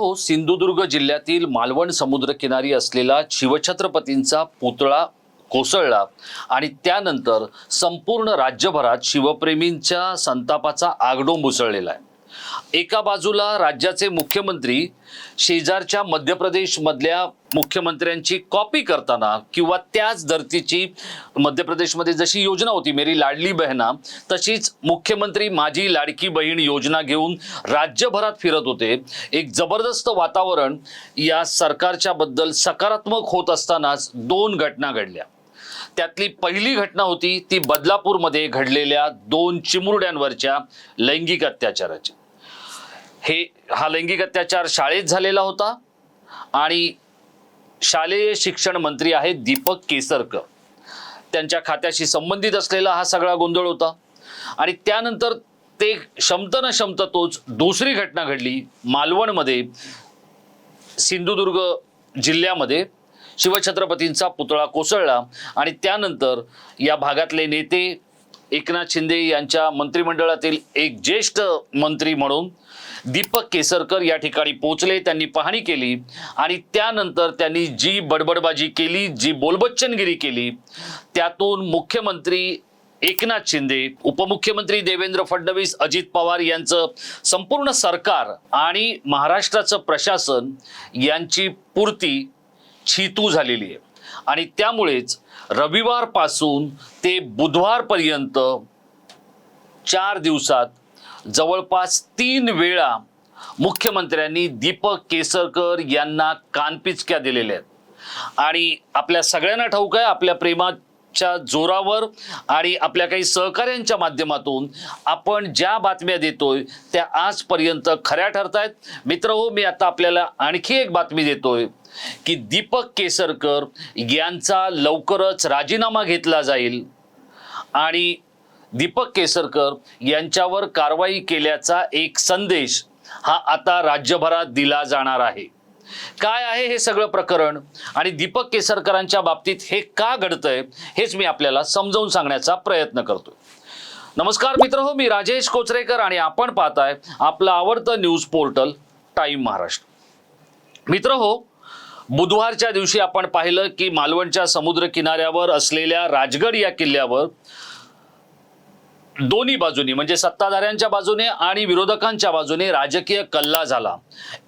मित्र हो सिंधुदुर्ग जिल्ह्यातील मालवण समुद्रकिनारी असलेला शिवछत्रपतींचा पुतळा कोसळला आणि त्यानंतर संपूर्ण राज्यभरात शिवप्रेमींच्या संतापाचा आगडोंब उसळलेला आहे. एका बाजूला राज्याचे मुख्यमंत्री शेजारच्या मध्य प्रदेशमधल्या मुख्यमंत्र्यांची कॉपी करताना किंवा त्याच धर्तीची मध्य प्रदेशमध्ये जशी योजना होती मेरी लाडली बहना तशीच मुख्यमंत्री माझी लाडकी बहीण योजना घेऊन राज्यभरात फिरत होते. एक जबरदस्त वातावरण या सरकारच्या बद्दल सकारात्मक होत असतानाच दोन घटना घडल्या. त्यातली पहिली घटना होती ती बदलापूरमध्ये घडलेल्या दोन चिमुरड्यांवरच्या लैंगिक अत्याचाराची. हे हा लैंगिक अत्याचार शाळेत झालेला होता आणि शालेय शिक्षण मंत्री आहेत दीपक केसरकर. त्यांच्या खात्याशी संबंधित असलेला हा सगळा गोंधळ होता आणि त्यानंतर ते क्षमत न क्षमत तोच दुसरी घटना घडली मालवणमध्ये सिंधुदुर्ग जिल्ह्यामध्ये. शिवछत्रपतींचा पुतळा कोसळला आणि त्यानंतर या भागातले नेते एकनाथ शिंदे यांच्या मंत्रिमंडळातील एक ज्येष्ठ मंत्री म्हणून दीपक केसरकर या ठिकाणी पोहोचले त्यांनी पाहणी केली आणि त्यानंतर त्यांनी जी बडबडबाजी केली जी बोलबच्चनगिरी केली त्यातून मुख्यमंत्री एकनाथ शिंदे उपमुख्यमंत्री देवेंद्र फडणवीस अजित पवार यांचं संपूर्ण सरकार आणि महाराष्ट्राचं प्रशासन यांची पूर्ती छितू झालेली आहे. आणि त्यामुळेच रविवारपासून ते बुधवारपर्यंत चार दिवसात जवळपास तीन वेळा मुख्यमंत्र्यांनी दीपक केसरकर यांना कानपिचक्या दिलेल्या आहेत. आणि आपल्या सगळ्यांना ठाऊक आहे आपल्या प्रेमाच्या जोरावर आणि आपल्या काही सहकाऱ्यांच्या माध्यमातून आपण ज्या बातम्या देतोय त्या आजपर्यंत खऱ्या ठरतायत. मित्र हो मी आता आपल्याला आणखी एक बातमी देतोय की दीपक केसरकर यांचा लवकरच राजीनामा घेतला जाईल. आणि दीपक केसरकर यांच्यावर कारवाई केल्याचा एक संदेश हा आता राज्यभरात दिला जाणार आहे. काय आहे हे सगळं प्रकरण आणि दीपक केसरकरांच्या बाबतीत हे का घडतंय हेच मी आपल्याला समजावून सांगण्याचा प्रयत्न करतोय. नमस्कार मित्र हो मी राजेश कोचरेकर आणि आपण पाहताय आपलं आवडतं न्यूज पोर्टल टाइम महाराष्ट्र. मित्र हो बुधवारच्या दिवशी आपण पाहिलं की मालवणच्या समुद्र किनाऱ्यावर असलेल्या राजगड या किल्ल्यावर दोन्ही बाजूनी म्हणजे सत्ताधाऱ्यांच्या बाजूने आणि विरोधकांच्या बाजूने राजकीय कल्ला झाला.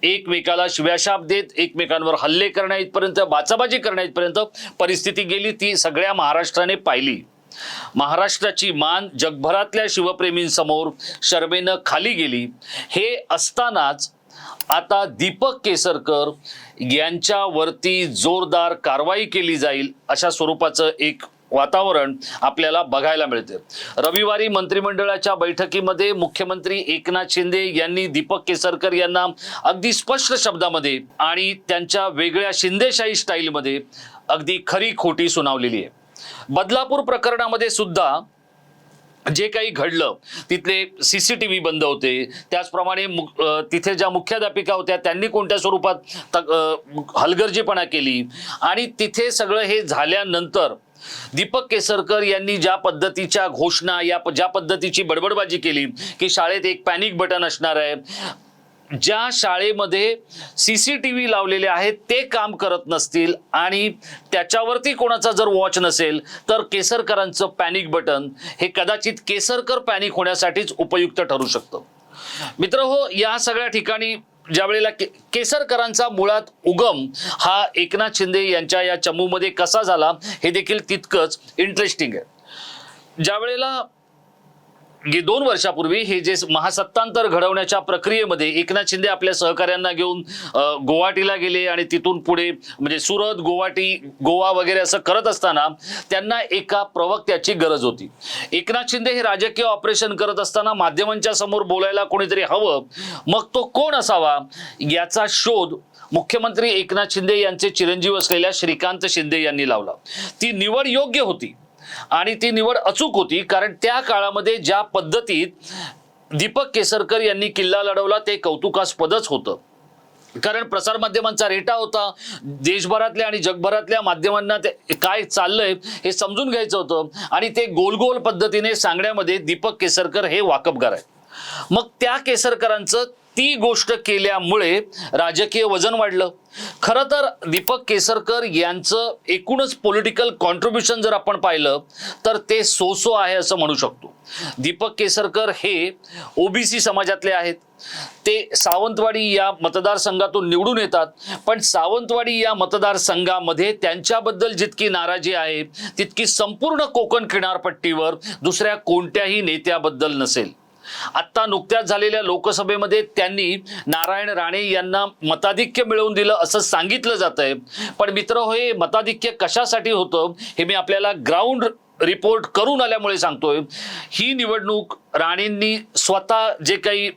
एकमेकाला शिव्याशाप देत एकमेकांवर हल्ले करण्या इथपर्यंत बाचाबाजी करण्या इथपर्यंत परिस्थिती गेली ती सगळ्या महाराष्ट्राने पाहिली. महाराष्ट्राची मान जगभरातल्या शिवप्रेमींसमोर शर्मेनं खाली गेली. हे असतानाच आता दीपक केसरकर यांच्यावरती जोरदार कारवाई केली जाईल अशा स्वरूपाचं एक वातावरण आपल्याला बघायला मिळते. रविवारी मंत्रिमंडळाच्या बैठकीमध्ये मुख्यमंत्री एकनाथ शिंदे यांनी दीपक केसरकर यांना अगदी स्पष्ट शब्दामध्ये आणि त्यांच्या वेगळ्या शिंदेशाही स्टाईलमध्ये अगदी खरी खोटी सुनावलेली आहे. बदलापूर प्रकरणामध्ये सुद्धा जे काही घडलं तिथले सी सी टी व्ही बंद होते. त्याचप्रमाणे मु- तिथे ज्या मुख्याध्यापिका होत्या त्यांनी कोणत्या स्वरूपात हलगर्जीपणा केली? आणि तिथे सगळं हे झाल्यानंतर दीपक केसरकर यांनी ज्या पद्धतीच्या घोषणा या ज्या पद्धतीची बडबडबाजी केली की शाळेत एक पॅनिक बटन असणार आहे. ज्या शाळेमध्ये सी सी टी व्ही लावलेले आहेत ते काम करत नसतील आणि त्याच्यावरती कोणाचा जर वॉच नसेल तर केसरकरांचं पॅनिक बटन हे कदाचित केसरकर पॅनिक होण्यासाठीच उपयुक्त ठरू शकतं. मित्र हो या सगळ्या ठिकाणी ज्या वेळेला के केसरकरांचा मुळात उगम हा एकनाथ शिंदे यांच्या या चमूमध्ये कसा झाला हे देखील तितकंच इंटरेस्टिंग आहे. ज्या वेळेला दोन वर्षापूर्वी हे जे महासत्तांतर घडवण्याच्या प्रक्रियेमध्ये एकनाथ शिंदे आपल्या सहकाऱ्यांना घेऊन गुवाहाटीला गेले आणि तिथून पुढे म्हणजे सुरत गुवाहाटी गोवा वगैरे असं करत असताना त्यांना एका प्रवक्त्याची गरज होती. एकनाथ शिंदे हे राजकीय ऑपरेशन करत असताना माध्यमांच्या समोर बोलायला कोणीतरी हवं मग तो कोण असावा याचा शोध मुख्यमंत्री एकनाथ शिंदे यांचे चिरंजीव असलेल्या श्रीकांत शिंदे यांनी लावला. ती निवड योग्य होती. आणि ती निवड अचूक होती कारण त्या काळामध्ये ज्या पद्धतीत दीपक केसरकर यांनी किल्ला लढवला ते कौतुकास्पदच होतं. कारण प्रसारमाध्यमांचा रेटा होता देशभरातल्या आणि जगभरातल्या माध्यमांना ते काय चाललंय हे समजून घ्यायचं होतं. आणि ते गोल गोल पद्धतीने सांगण्यामध्ये दीपक केसरकर हे वाकबगार आहे मग त्या केसरकरांचं ती गोष्ट केल्यामुळे राजकीय वजन वाढलं. खरं तर दीपक केसरकर यांचं एकूणच पॉलिटिकल कॉन्ट्रीब्युशन जर आपण पाहिलं तर ते सोसो आहे असं म्हणू शकतो. दीपक केसरकर हे ओबीसी समाजातले आहेत. ते सावंतवाडी या मतदारसंघातून निवडून येतात. पण सावंतवाडी या मतदारसंघामध्ये त्यांच्याबद्दल जितकी नाराजी आहे तितकी संपूर्ण कोकण किनारपट्टीवर दुसऱ्या कोणत्याही नेत्याबद्दल नसेल. आत्ता नुकत्याच झालेल्या लोकसभेमध्ये त्यांनी नारायण राणे यांना मताधिक्य मिळवून दिलं असं सांगितलं जात आहे पण मित्र हो, हे मताधिक्य कशासाठी होतं हे मी आपल्याला ग्राउंड रिपोर्ट करून आल्यामुळे सांगतोय. ही निवडणूक राणेंनी स्वतः जे काही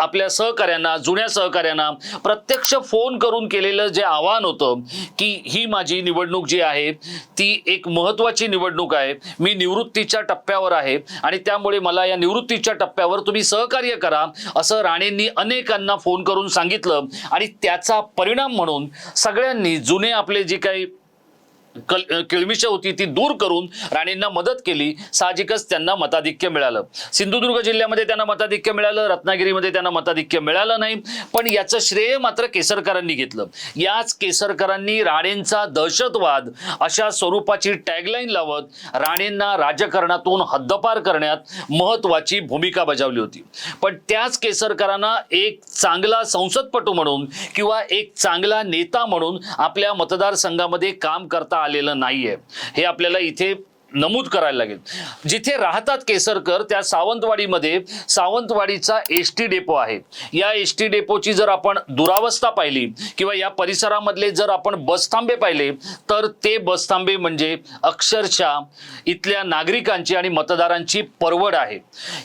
आपल्या सहकाऱ्यांना जुन्या सहकाऱ्यांना प्रत्यक्ष फोन करून केलेलं जे आव्हान होतं की ही माझी निवडणूक जी आहे ती एक महत्त्वाची निवडणूक आहे. मी निवृत्तीच्या टप्प्यावर आहे आणि त्यामुळे मला या निवृत्तीच्या टप्प्यावर तुम्ही सहकार्य करा असं राणेंनी अनेकांना फोन करून सांगितलं. आणि त्याचा परिणाम म्हणून सगळ्यांनी जुने आपले जे काही कल किळमिश होती ती दूर करून राणेंना मदत केली. साहजिकच त्यांना मताधिक्य मिळालं. सिंधुदुर्ग जिल्ह्यामध्ये त्यांना मताधिक्य मिळालं रत्नागिरीमध्ये त्यांना मताधिक्य मिळालं नाही. पण याचं श्रेय मात्र केसरकरांनी घेतलं. याच केसरकरांनी राणेंचा दहशतवाद अशा स्वरूपाची टॅगलाईन लावत राणेंना राजकारणातून हद्दपार करण्यात महत्वाची भूमिका बजावली होती. पण त्याच केसरकरांना एक चांगला संसदपटू म्हणून किंवा एक चांगला नेता म्हणून आपल्या मतदारसंघामध्ये काम करता आलेलं नाहीये. हे आपल्याला इथे नमूद करायला लागेल. जिथे राहतात केसरकर त्या सावंतवाडीमध्ये सावंतवाडीचा एस टी डेपो आहे. या एस टी डेपोची जर आपण दुरावस्था पाहिली किंवा या परिसरामधले जर आपण बसथांबे पाहिले तर ते बसथांबे म्हणजे अक्षरशः इथल्या नागरिकांची आणि मतदारांची परवड आहे.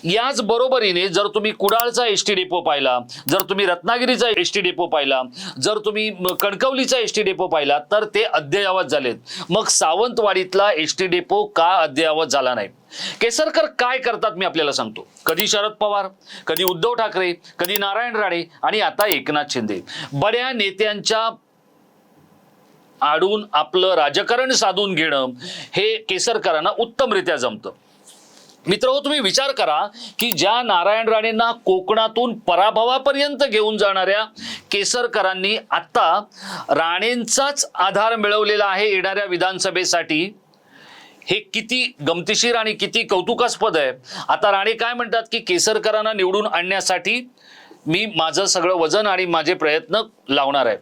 याच बरोबरीने जर तुम्ही कुडाळचा एस टी डेपो पाहिला जर तुम्ही रत्नागिरीचा एस टी डेपो पाहिला जर तुम्ही कणकवलीचा एस टी डेपो पाहिला तर ते अद्ययावत झालेत. मग सावंतवाडीतला एस टी डेपो का अद्ययावत झाला नाही? केसरकर काय करतात मी आपल्याला सांगतो. कधी शरद पवार कधी उद्धव ठाकरे कधी नारायण राणे आणि आता एकनाथ शिंदे. बड्या नेत्यांच्या आडून आपलं राजकारण साधून घेणं हे केसरकरांना उत्तमरित्या जमतं. मित्र हो तुम्ही विचार करा की ज्या नारायण राणेंना कोकणातून पराभवापर्यंत घेऊन जाणाऱ्या केसरकरांनी आत्ता राणेंचाच आधार मिळवलेला आहे येणाऱ्या विधानसभेसाठी. हे किती गमतीशीर आणि किती कौतुकास्पद आहे. आता राणे काय म्हणतात की केसरकरांना निवडून आणण्यासाठी मी माझं सगळं वजन आणि माझे प्रयत्न लावणार आहे.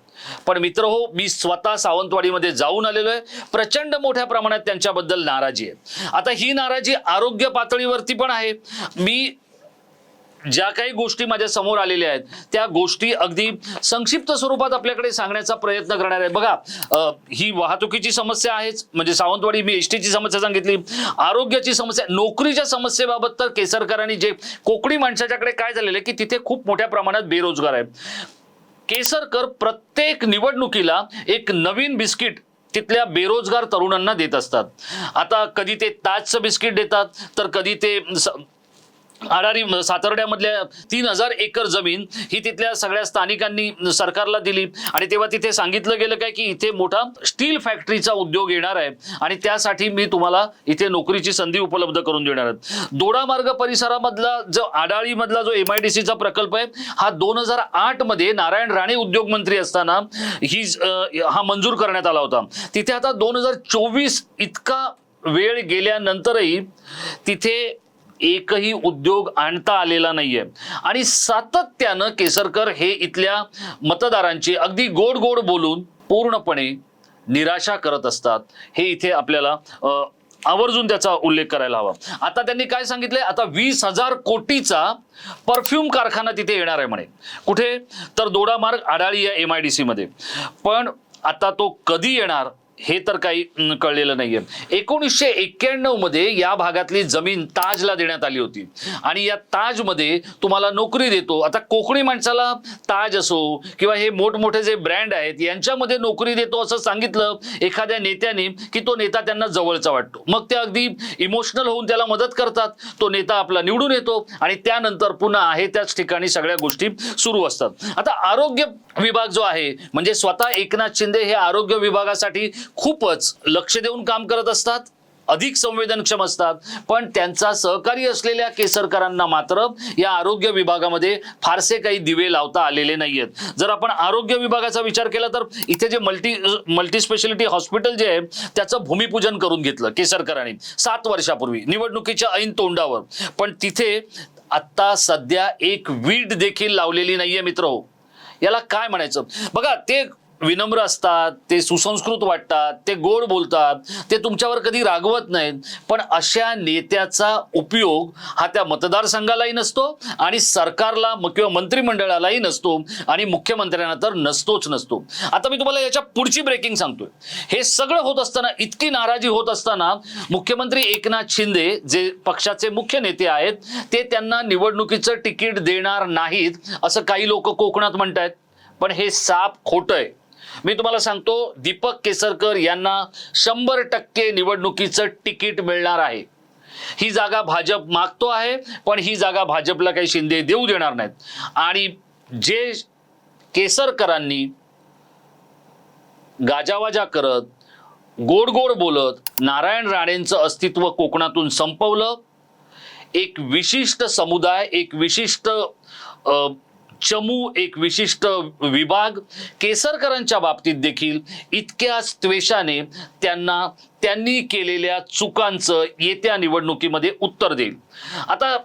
पण मित्र हो मी स्वतः सावंतवाडीमध्ये जाऊन आलेलो आहे. प्रचंड मोठ्या प्रमाणात त्यांच्याबद्दल नाराजी आहे. आता ही नाराजी आरोग्य पातळीवरती पण आहे. मी ज्या काही गोष्टी माझ्यासमोर आलेल्या आहेत त्या गोष्टी अगदी संक्षिप्त स्वरूपात आपल्याकडे सांगण्याचा प्रयत्न करणार आहे. बघा ही वाहतुकीची समस्या आहेच म्हणजे सावंतवाडी मी एस टीची समस्या सांगितली. आरोग्याची समस्या नोकरीच्या समस्येबाबत तर केसरकरांनी जे कोकणी माणसाच्याकडे काय झालेलं आहे की तिथे खूप मोठ्या प्रमाणात बेरोजगार आहे. केसरकर प्रत्येक निवडणुकीला एक नवीन बिस्किट तिथल्या बेरोजगार तरुणांना देत असतात. आता कधी ते ताजचं बिस्किट देतात तर कधी ते स- आडारी सातर्ड्यामधल्या तीन हजार एकर जमीन ही तिथल्या सगळ्या स्थानिकांनी सरकारला दिली. आणि तेव्हा तिथे सांगितलं गेलं काय की इथे मोठा स्टील फॅक्टरीचा उद्योग येणार आहे. आणि त्यासाठी मी तुम्हाला इथे नोकरीची संधी उपलब्ध करून देणार आहे. दोडामार्ग परिसरामधला जो आडाळीमधला जो एम आय डी सीचा प्रकल्प आहे हा दोन हजार आठमध्ये नारायण राणे उद्योग मंत्री असताना ही हा मंजूर करण्यात आला होता. तिथे आता दोन हजार चोवीस इतका वेळ गेल्यानंतरही तिथे एकही उद्योग आणता आलेला नाहीये. आणि सातत्यानं केसरकर हे इथल्या मतदारांची अगदी गोड गोड बोलून पूर्णपणे निराशा करत असतात. हे इथे आपल्याला आवर्जून त्याचा उल्लेख करायला हवा. आता त्यांनी काय सांगितलंय? आता वीस हजार कोटीचा परफ्यूम कारखाना तिथे येणार आहे म्हणे. कुठे? तर दोडामार्ग आडाळी या एम आय डी सी मध्ये. पण आता तो कधी येणार? हे तर काही कळलेलं नाहीये. एकोणीसशे एक्क्याण्णवमध्ये या भागातली जमीन ताजला देण्यात आली होती. आणि या ताजमध्ये तुम्हाला नोकरी देतो. आता कोकणी माणसाला ताज असो किंवा हे मोठमोठे जे ब्रँड आहेत यांच्यामध्ये नोकरी देतो असं सांगितलं एखाद्या नेत्याने की तो नेता त्यांना जवळचा वाटतो. मग ते अगदी इमोशनल होऊन त्याला मदत करतात. तो नेता आपला निवडून येतो आणि त्यानंतर पुन्हा आहे त्याच ठिकाणी सगळ्या गोष्टी सुरू असतात. आता आरोग्य विभाग जो आहे म्हणजे स्वतः एकनाथ शिंदे हे आरोग्य विभागासाठी खूपच लक्ष देऊन काम करत असतात अधिक संवेदनक्षम असतात पण त्यांचा सहकारी असलेल्या केसरकरांना मात्र या आरोग्य विभागामध्ये फारसे काही दिवे लावता आलेले नाही आहेत जर आपण आरोग्य विभागाचा विचार केला तर इथे जे मल्टी मल्टी स्पेशालिटी हॉस्पिटल जे आहे त्याचं भूमिपूजन करून घेतलं केसरकरांनी सात वर्षापूर्वी निवडणुकीच्या ऐन तोंडावर. पण तिथे आत्ता सध्या एक वीट देखील लावलेली नाहीये मित्र हो. याला काय म्हणायचं? बघा ते विनम्र असतात ते सुसंस्कृत वाटतात ते गोड बोलतात ते तुमच्यावर कधी रागवत नाहीत. पण अशा नेत्याचा उपयोग हा त्या मतदारसंघालाही नसतो आणि सरकारला किंवा मंत्रिमंडळालाही नसतो आणि मुख्यमंत्र्यांना तर नसतोच नसतो. आता मी तुम्हाला याच्या पुढची ब्रेकिंग सांगतोय. हे सगळं होत असताना इतकी नाराजी होत असताना मुख्यमंत्री एकनाथ शिंदे जे पक्षाचे मुख्य नेते आहेत ते त्यांना निवडणुकीचं तिकीट देणार नाहीत असं काही लोक कोकणात म्हणत आहेत पण हे साप खोटं आहे. मी तुम्हाला सांगतो दीपक केसरकर यांना शंभर टक्के निवडणुकीचं तिकीट मिळणार आहे. ही जागा भाजप मागतो आहे पण ही जागा भाजपला काही शिंदे देऊ देणार नाहीत. आणि जे केसरकरांनी गाजावाजा करत गोड गोड बोलत नारायण राणेंचं अस्तित्व कोकणातून संपवलं एक विशिष्ट समुदाय एक विशिष्ट चमू एक विशिष्ट विभाग. केसरकरांच्या बाबतीत देखील इतक्याच त्वेषाने त्यांना त्यांनी केलेल्या चुकांचं येत्या निवडणुकीमध्ये उत्तर देईल. आता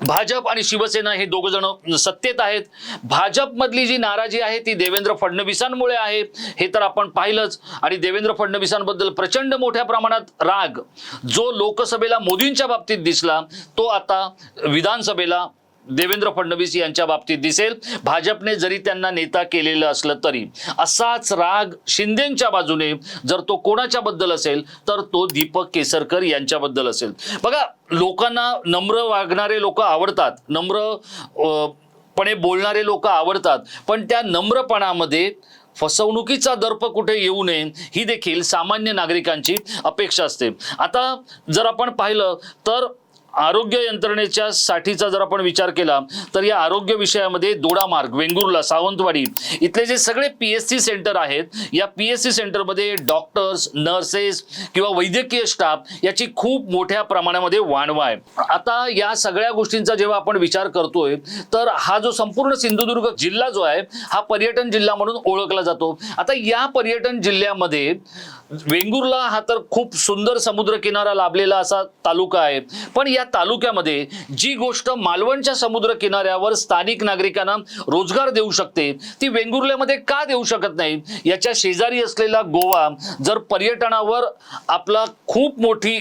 भाजप आणि शिवसेना हे दोघ जण सत्तेत आहेत. भाजपमधली जी नाराजी आहे ती देवेंद्र फडणवीसांमुळे आहे हे तर आपण पाहिलंच. आणि देवेंद्र फडणवीसांबद्दल प्रचंड मोठ्या प्रमाणात राग. जो लोकसभेला मोदींच्या बाबतीत दिसला तो आता विधानसभेला देवेंद्र फडणवीस यांच्या बाबतीत दिसेल. भाजपने जरी त्यांना नेता केलेलं असलं तरी असाच राग शिंदेच्या बाजूने जर तो कोणाच्या बद्दल असेल तर तो दीपक केसरकर यांच्याबद्दल असेल. बघा लोकांना नम्र वागणारे लोक आवडतात. नम्र पणे बोलणारे लोक आवडतात. पण त्या नम्रपणामध्ये फसवणुकीचा दर्प कुठे येऊ नये ही देखील सामान्य नागरिकांची अपेक्षा असते. आता जर आपण पाहिलं तर आरोग्य यंत्रणेच्या साठीचा जर आपण विचार केला तर या आरोग्य विषयामध्ये दोडामार्ग वेंगुर्ला सावंतवाडी इथले जे सगळे पी एस सी सेंटर आहेत या पी एस सी सेंटरमध्ये डॉक्टर्स नर्सेस किंवा वैद्यकीय स्टाफ याची खूप मोठ्या प्रमाणामध्ये वाणवा आहे आता या सगळ्या गोष्टींचा जेव्हा आपण विचार करतोय तर हा जो संपूर्ण सिंधुदुर्ग जिल्हा जो आहे हा पर्यटन जिल्हा म्हणून ओळखला जातो. आता या पर्यटन जिल्ह्यामध्ये वेंगुर्ला हा तर खूप सुंदर समुद्रकिनारा लाभलेला असा तालुका आहे. पण या तालुक्यामध्ये जी गोष्ट मालवणच्या समुद्र किनाऱ्यावर स्थानिक नागरिकांना रोजगार देऊ शकते ती वेंगुर्ल्यामध्ये का देऊ शकत नाही? याच्या शेजारी असलेला गोवा जर पर्यटनावर आपला खूप मोठी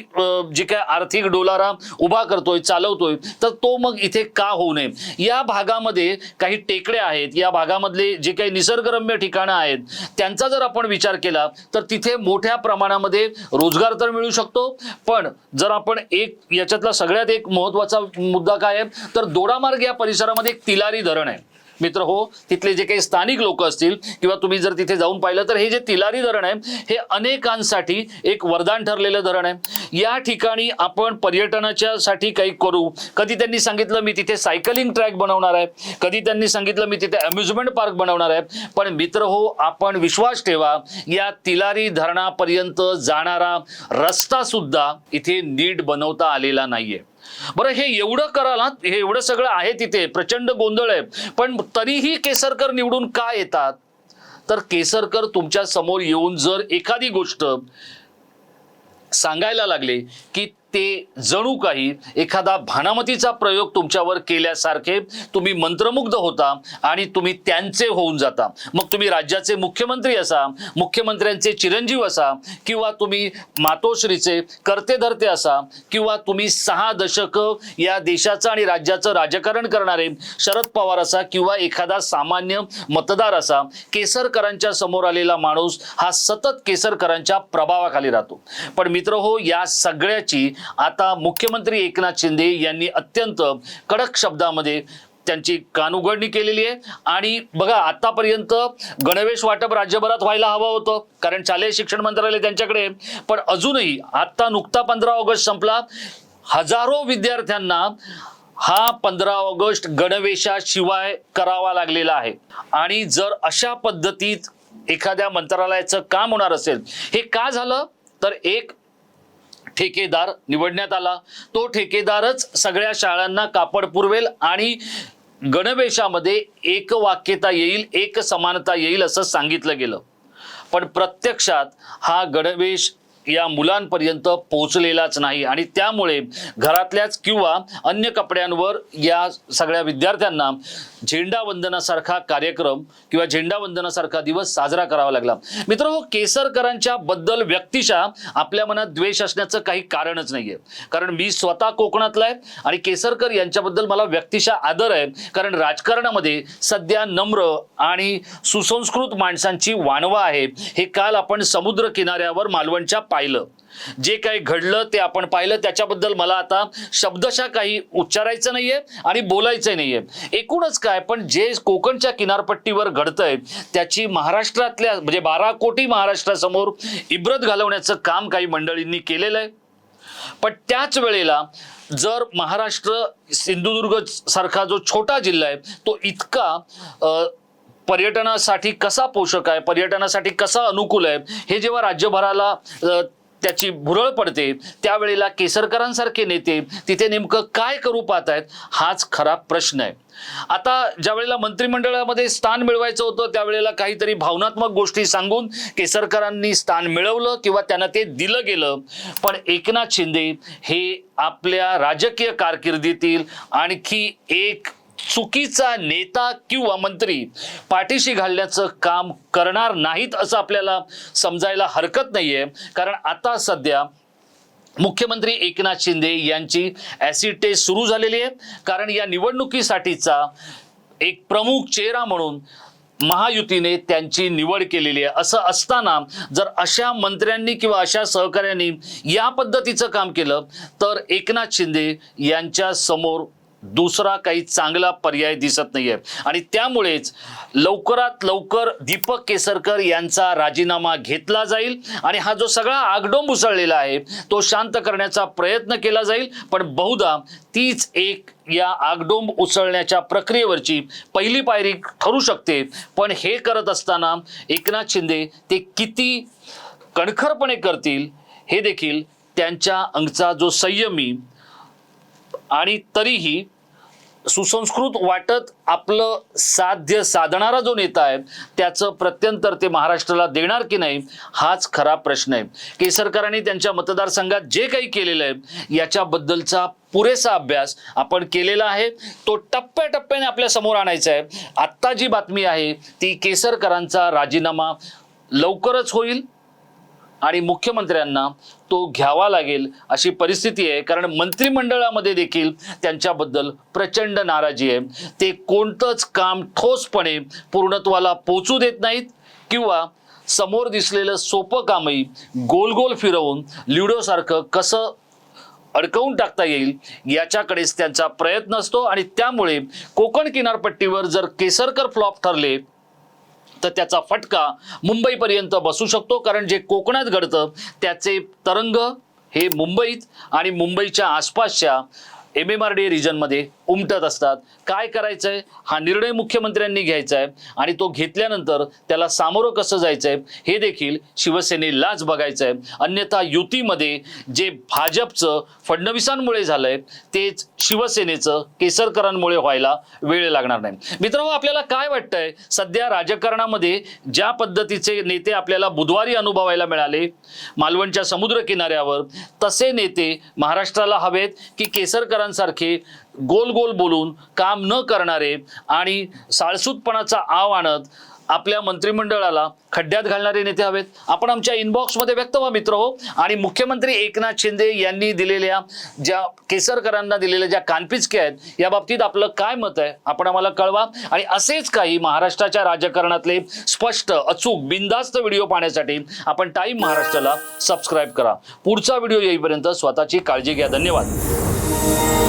जी काय आर्थिक डोलारा उभा करतोय चालवतोय तर तो मग इथे का होऊ नये? या भागामध्ये काही टेकड्या आहेत या भागामधले जे काही निसर्गरम्य ठिकाणं आहेत त्यांचा जर आपण विचार केला तर तिथे मोठ्या प्रमाणामध्ये रोजगार तर मिळू शकतो पण जर आपण एक याच्यातला सगळ्यात एक महत्त्वाचा मुद्दा काय आहे तर दोडामार्ग या परिसरामध्ये एक तिलारी धरण आहे. मित्र हो तिथले जे काही स्थानिक लोक असतील किंवा तुम्ही जर तिथे जाऊन पाहिलं तर हे जे तिलारी धरण आहे हे अनेकांसाठी एक वरदान ठरलेलं धरण आहे. या ठिकाणी आपण पर्यटनाच्या साठी काही करू. कधी त्यांनी सांगितलं मी तिथे सायकलिंग ट्रॅक बनवणार आहे. कधी त्यांनी सांगितलं मी तिथे अम्युजमेंट पार्क बनवणार आहे. पण मित्र हो आपण विश्वास ठेवा या तिलारी धरणापर्यंत जाणारा रस्ता सुद्धा इथे नीट बनवता आलेला नाहीये. बरं हे एवढं कराल ना हे एवढं सगळं आहे तिथे प्रचंड गोंधळ आहे. पण तरीही केसरकर निवडून का येतात? तर केसरकर तुमच्यासमोर येऊन जर एखादी गोष्ट सांगायला लागले की ते जणू काही एखादा भानामतीचा प्रयोग तुमच्यावर केल्यासारखे तुम्ही मंत्रमुग्ध होता आणि तुम्ही त्यांचे होऊन जाता. मग तुम्ही राज्याचे मुख्यमंत्री असा मुख्यमंत्र्यांचे चिरंजीव असा किंवा तुम्ही मातोश्रीचे करते धरते असा किंवा तुम्ही सहा दशक या देशाचं आणि राज्याचं राजकारण करणारे शरद पवार असा किंवा एखादा सामान्य मतदार असा केसरकरांच्या समोर आलेला माणूस हा सतत केसरकरांच्या प्रभावाखाली राहतो. पण मित्र हो या सगळ्याची आता मुख्यमंत्री एकनाथ शिंदे यांनी अत्यंत कडक शब्दामध्ये त्यांची कानउघडणी केलेली आहे. आणि बघा आतापर्यंत गणवेश वाटप राज्यभरात व्हायला हवं होतं कारण शालेय शिक्षण मंत्रालय त्यांच्याकडे पण अजूनही आत्ता नुकता पंधरा ऑगस्ट संपला. हजारो विद्यार्थ्यांना हा पंधरा ऑगस्ट गणवेशाशिवाय करावा लागलेला आहे. आणि जर अशा पद्धतीत एखाद्या मंत्रालयाचं काम होणार असेल हे का झालं? तर एक ठेकेदार निवडण्यात आला. तो ठेकेदारच सगळ्या शाळांना कापड पुरवेल आणि गणवेशामध्ये एक वाक्यता येईल एक समानता येईल असं सांगितलं गेलं. पण प्रत्यक्षात हा गणवेश या मुलांपर्यंत पोहोचलेलाच नाही. आणि त्यामुळे घरातल्याच किंवा अन्य कपड्यांवर या सगळ्या विद्यार्थ्यांना झेंडा वंदनासारखा कार्यक्रम किंवा झेंडा वंदनासारखा दिवस साजरा करावा लागला. मित्र हो, केसरकरांच्या बद्दल व्यक्तिशा आपल्या मनात द्वेष असण्याचं काही कारणच नाहीये. कारण मी स्वतः कोकणातला आहे आणि केसरकर यांच्याबद्दल मला व्यक्तिशा आदर आहे. कारण राजकारणामध्ये सध्या नम्र आणि सुसंस्कृत माणसांची वाणवा आहे. हे काल आपण समुद्र किनाऱ्यावर मालवणच्या पाहिलं. जे काही घडलं ते आपण पाहिलं. त्याच्याबद्दल मला आता शब्दशः काही उच्चारायचं नाहीये आणि बोलायचं नाहीये. एकूणच काय पण जे कोकणच्या किनारपट्टीवर घडतंय त्याची महाराष्ट्रातल्या म्हणजे बारा कोटी महाराष्ट्रासमोर इब्रत घालवण्याचं काम काही मंडळींनी केलेलं आहे. पण त्याच वेळेला जर महाराष्ट्र सिंधुदुर्ग सारखा जो छोटा जिल्हा आहे तो इतका पर्यटनासाठी कसा पोषक आहे पर्यटनासाठी कसा अनुकूल आहे हे जेव्हा राज्यभराला त्याची भुरळ पडते त्यावेळेला केसरकरांसारखे नेते तिथे नेमकं काय करू पाहत आहेत हाच खरा प्रश्न आहे. आता ज्या वेळेला मंत्रिमंडळामध्ये स्थान मिळवायचं होतं त्यावेळेला काहीतरी भावनात्मक गोष्टी सांगून केसरकरांनी स्थान मिळवलं किंवा त्यांना ते दिलं गेलं पण एकनाथ शिंदे हे आपल्या राजकीय कारकिर्दीतील आणखी एक चुकीचा नेता किंवा मंत्री पाठीशी घालण्याचं काम करणार नाहीत असं आपल्याला समजायला हरकत नाहीये. कारण आता सध्या मुख्यमंत्री एकनाथ शिंदे यांची ॲसिड टेस्ट सुरू झालेली आहे. कारण या निवडणुकीसाठीचा एक प्रमुख चेहरा म्हणून महायुतीने त्यांची निवड केलेली आहे. असं असताना जर अशा मंत्र्यांनी किंवा अशा सहकाऱ्यांनी या पद्धतीचं काम केलं तर एकनाथ शिंदे यांच्या समोर दुसरा काही चांगला पर्याय दिसत नाहीये. आणि त्यामुळेच लवकरात लवकर दीपक केसरकर यांचा राजीनामा घेतला जाईल आणि हा जो सगळा आगडोंब उसळलेला आहे तो शांत करण्याचा प्रयत्न केला जाईल. पण बहुधा तीच एक या आगडोंब उसळण्याच्या प्रक्रियेवरची पहिली पायरी ठरू शकते. पण हे करत असताना एकनाथ शिंदे ते किती कणखरपणे करतील हे देखील त्यांच्या अंगचा जो संयमी आणि तरीही सुसंस्कृत वाटत आपलं साध्य साधणारा जो नेता आहे त्याचं प्रत्यंतर ते महाराष्ट्राला देणार की नाही हाच खरा प्रश्न आहे. केसरकरांनी त्यांच्या मतदारसंघात जे काही केलेलं आहे याच्याबद्दलचा पुरेसा अभ्यास आपण केलेला आहे. तो टप्प्याटप्प्याने आपल्यासमोर आणायचा आहे. आत्ता जी बातमी आहे ती केसरकरांचा राजीनामा लवकरच होईल. आणि मुख्यमंत्र्यांना तो घ्यावा लागेल अशी परिस्थिती आहे. कारण मंत्रिमंडळामध्ये देखील त्यांच्याबद्दल प्रचंड नाराजी आहे. ते कोणतंच काम ठोसपणे पूर्णत्वाला पोचू देत नाहीत किंवा समोर दिसलेलं सोपं कामही गोल गोल फिरवून ल्युडोसारखं कसं अडकवून टाकता येईल याच्याकडेच त्यांचा प्रयत्न असतो. आणि त्यामुळे कोकण किनारपट्टीवर जर केसरकर फ्लॉप ठरले तर त्याचा फटका मुंबईपर्यंत बसू शकतो कारण जे कोकणात घडतं त्याचे तरंग हे मुंबईत आणि मुंबईच्या आसपासच्या एम एम आर डी रिजनमध्ये उमटत असतात. काय करायचं आहे हा निर्णय मुख्यमंत्र्यांनी घ्यायचा आहे आणि तो घेतल्यानंतर त्याला सामोरं कसं जायचं आहे हे देखील शिवसेनेलाच बघायचं आहे अन्यथा युतीमध्ये जे भाजपचं फडणवीसांमुळे झालंय तेच शिवसेनेचं केसरकरांमुळे व्हायला वेळ लागणार नाही. मित्रांनो आपल्याला काय वाटतंय? सध्या राजकारणामध्ये ज्या पद्धतीचे नेते आपल्याला बुधवारी अनुभवायला मिळाले मालवणच्या समुद्र किनाऱ्यावर तसे नेते महाराष्ट्राला हवेत की केसरकरांसारखे गोल गोल बोलून काम न करणारे आणि साळसूतपणाचा आव आणत आपल्या मंत्रिमंडळाला खड्ड्यात घालणारे नेते हवेत. आपण आमच्या इनबॉक्समध्ये व्यक्त व्हा मित्र हो. आणि मुख्यमंत्री एकनाथ शिंदे यांनी दिलेल्या ज्या केसरकरांना दिलेल्या ज्या कानपिचक्या आहेत या बाबतीत आपलं काय मत आहे आपण आम्हाला कळवा. आणि असेच काही महाराष्ट्राच्या राजकारणातले स्पष्ट अचूक बिनधास्त व्हिडिओ पाहण्यासाठी आपण टाईम महाराष्ट्राला सबस्क्राईब करा. पुढचा व्हिडिओ येईपर्यंत स्वतःची काळजी घ्या. धन्यवाद.